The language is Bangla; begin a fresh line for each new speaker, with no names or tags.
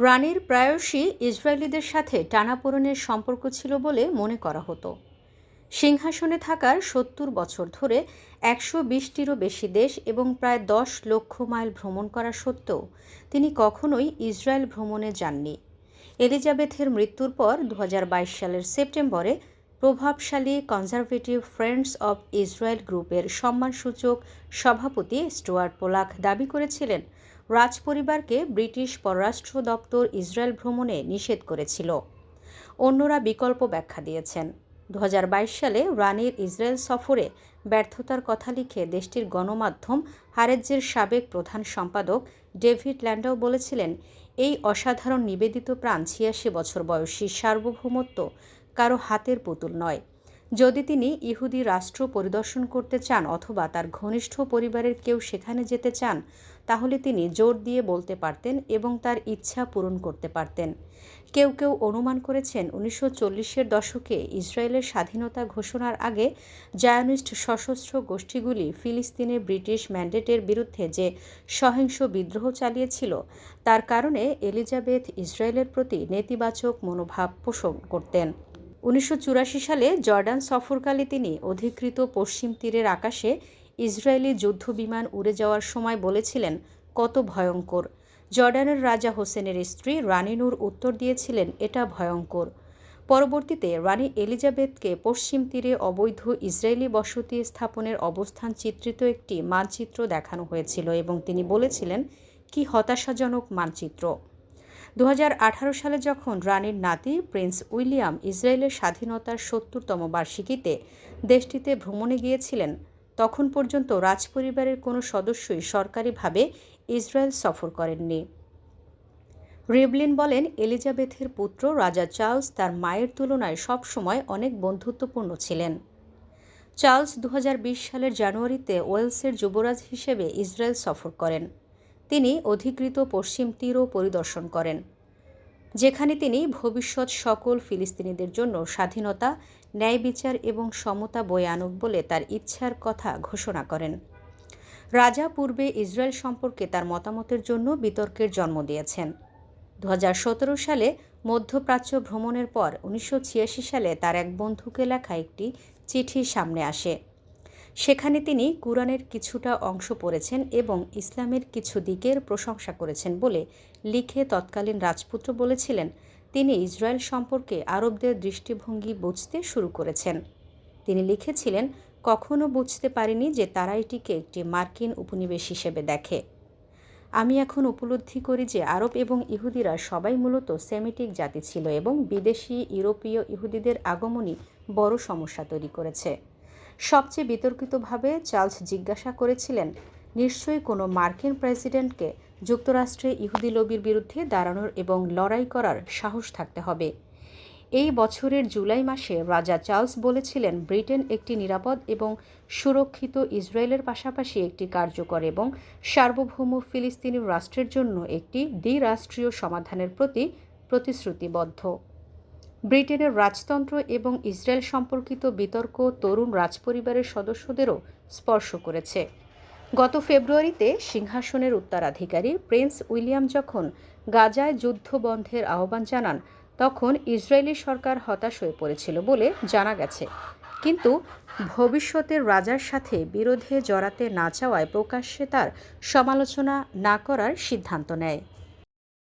রানীর প্রায়শই ইসরায়েলিদের সাথে টানাপোড়েনের সম্পর্ক ছিল বলে মনে করা হতো। সিংহাসনে থাকার সত্তর বছর ধরে একশো বিশটিরও বেশি দেশ এবং প্রায় দশ লক্ষ মাইল ভ্রমণ করা সত্ত্বেও তিনি কখনোই ইসরায়েল ভ্রমণে যাননি। এলিজাবেথের মৃত্যুর পর দু হাজার বাইশ সালের সেপ্টেম্বরে প্রভাবশালী কনজারভেটিভ ফ্রেন্ডস অব ইসরায়েল গ্রুপের সম্মানসূচক সভাপতি স্টুয়ার্ট পোলাক দাবি করেছিলেন রাজপরিবারকে ব্রিটিশ পররাষ্ট্র দপ্তর ইসরায়েল ভ্রমণে নিষেধ করেছিল। অন্যরা বিকল্প ব্যাখ্যা দিয়েছেন। দু হাজার বাইশ সালে রানির ইসরায়েল সফরে ব্যর্থতার কথা লিখে দেশটির গণমাধ্যম হারেজ্জের সাবেক প্রধান সম্পাদক ডেভিড ল্যান্ডাও বলেছিলেন, এই অসাধারণ নিবেদিত প্রাণ ছিয়াশি বছর বয়সী সার্বভৌমত্ব কারও হাতের পুতুল নয়। যদি তিনি ইহুদি রাষ্ট্র পরিদর্শন করতে চান অথবা তার ঘনিষ্ঠ পরিবারের কেউ সেখানে যেতে চান, তাহলে তিনি জোর দিয়ে বলতে পারতেন এবং তার ইচ্ছা পূরণ করতে পারতেন। কেউ কেউ অনুমান করেছেন উনিশশো চল্লিশের দশকে ইসরায়েলের স্বাধীনতা ঘোষণার আগে জায়নিস্ট সশস্ত্র গোষ্ঠীগুলি ফিলিস্তিনে ব্রিটিশ ম্যান্ডেটের বিরুদ্ধে যে সহিংস বিদ্রোহ চালিয়েছিল, তার কারণে এলিজাবেথ ইসরায়েলের প্রতি নেতিবাচক মনোভাব পোষণ করতেন। উনিশশো চুরাশি সালে জর্ডান সফরকালে তিনি অধিকৃত পশ্চিম তীরের আকাশে ইসরায়েলি যুদ্ধবিমান উড়ে যাওয়ার সময় বলেছিলেন, কত ভয়ঙ্কর। জর্ডানের রাজা হোসেনের স্ত্রী রানিনুর উত্তর দিয়েছিলেন, এটা ভয়ঙ্কর। পরবর্তীতে রানী এলিজাবেথকে পশ্চিম তীরে অবৈধ ইসরায়েলি বসতি স্থাপনের অবস্থান চিত্রিত একটি মানচিত্র দেখানো হয়েছিল এবং তিনি বলেছিলেন, কি হতাশাজনক মানচিত্র। দু হাজার আঠারো সালে যখন রানীর নাতি প্রিন্স উইলিয়াম ইসরায়েলের স্বাধীনতার সত্তরতম বার্ষিকীতে দেশটিতে ভ্রমণে গিয়েছিলেন, তখন পর্যন্ত রাজপরিবারের কোনো সদস্যই সরকারিভাবে ইসরায়েল সফর করেননি। রিবলিন বলেন, এলিজাবেথের পুত্র রাজা চার্লস তার মায়ের তুলনায় সবসময় অনেক বন্ধুত্বপূর্ণ ছিলেন। চার্লস দু হাজার বিশ সালের জানুয়ারিতে ওয়েলসের যুবরাজ হিসেবে ইসরায়েল সফর করেন। তিনি অধিকৃত পশ্চিম তীরও পরিদর্শন করেন, যেখানে তিনি ভবিষ্যৎ সকল ফিলিস্তিনিদের জন্য স্বাধীনতা, ন্যায় বিচার এবং সমতা বয়ে আনুক বলে তার ইচ্ছার কথা ঘোষণা করেন। রাজা পূর্বে ইসরায়েল সম্পর্কে তার মতামতের জন্য বিতর্কের জন্ম দিয়েছেন। দু হাজার সতেরো সালে মধ্যপ্রাচ্য ভ্রমণের পর উনিশশো ছিয়াশি সালে তার এক বন্ধুকে লেখা একটি চিঠি সামনে আসে। সেখানে তিনি কুরআনের কিছুটা অংশ পড়েছেন এবং ইসলামের কিছু দিকের প্রশংসা করেছেন বলে লিখে তৎকালীন রাজপুত্র বলেছিলেন, তিনি ইসরায়েল সম্পর্কে আরবদের দৃষ্টিভঙ্গি বুঝতে শুরু করেছেন। তিনি লিখেছিলেন কখনও বুঝতে পারিনি যে তারা এটিকে একটি মার্কিন উপনিবেশ হিসেবে দেখে। আমি এখন উপলব্ধি করি যে আরব এবং ইহুদিরা সবাই মূলত সেমিটিক জাতি ছিল এবং বিদেশি ইউরোপীয় ইহুদিদের আগমনই বড় সমস্যা তৈরি করেছে। সবচেয়ে বিতর্কিতভাবে চার্লস জিজ্ঞাসা করেছিলেন, নিশ্চয়ই কোনো মার্কিন প্রেসিডেন্টকে যুক্তরাষ্ট্রে ইহুদি লবির বিরুদ্ধে দাঁড়ানোর এবং লড়াই করার সাহস থাকতে হবে। এই বছরের জুলাই মাসে রাজা চার্লস বলেছিলেন, ব্রিটেন একটি নিরাপদ এবং সুরক্ষিত ইসরায়েলের পাশাপাশি একটি কার্যকর এবং সার্বভৌম ফিলিস্তিনি রাষ্ট্রের জন্য একটি দ্বিরাষ্ট্রীয় সমাধানের প্রতি প্রতিশ্রুতিবদ্ধ। ব্রিটেনের রাজতন্ত্র এবং ইসরায়েল সম্পর্কিত বিতর্ক তরুণ রাজপরিবারের সদস্যদেরও স্পর্শ করেছে। গত ফেব্রুয়ারিতে সিংহাসনের উত্তরাধিকারী প্রিন্স উইলিয়াম যখন গাজায় যুদ্ধ বন্ধের আহ্বান জানান, তখন ইসরায়েলি সরকার হতাশ হয়ে পড়েছিল বলে জানা গেছে। কিন্তু ভবিষ্যতের রাজার সাথে বিরোধে জড়াতে না চাওয়ায় প্রকাশ্যে তার সমালোচনা না করার সিদ্ধান্ত নেয়।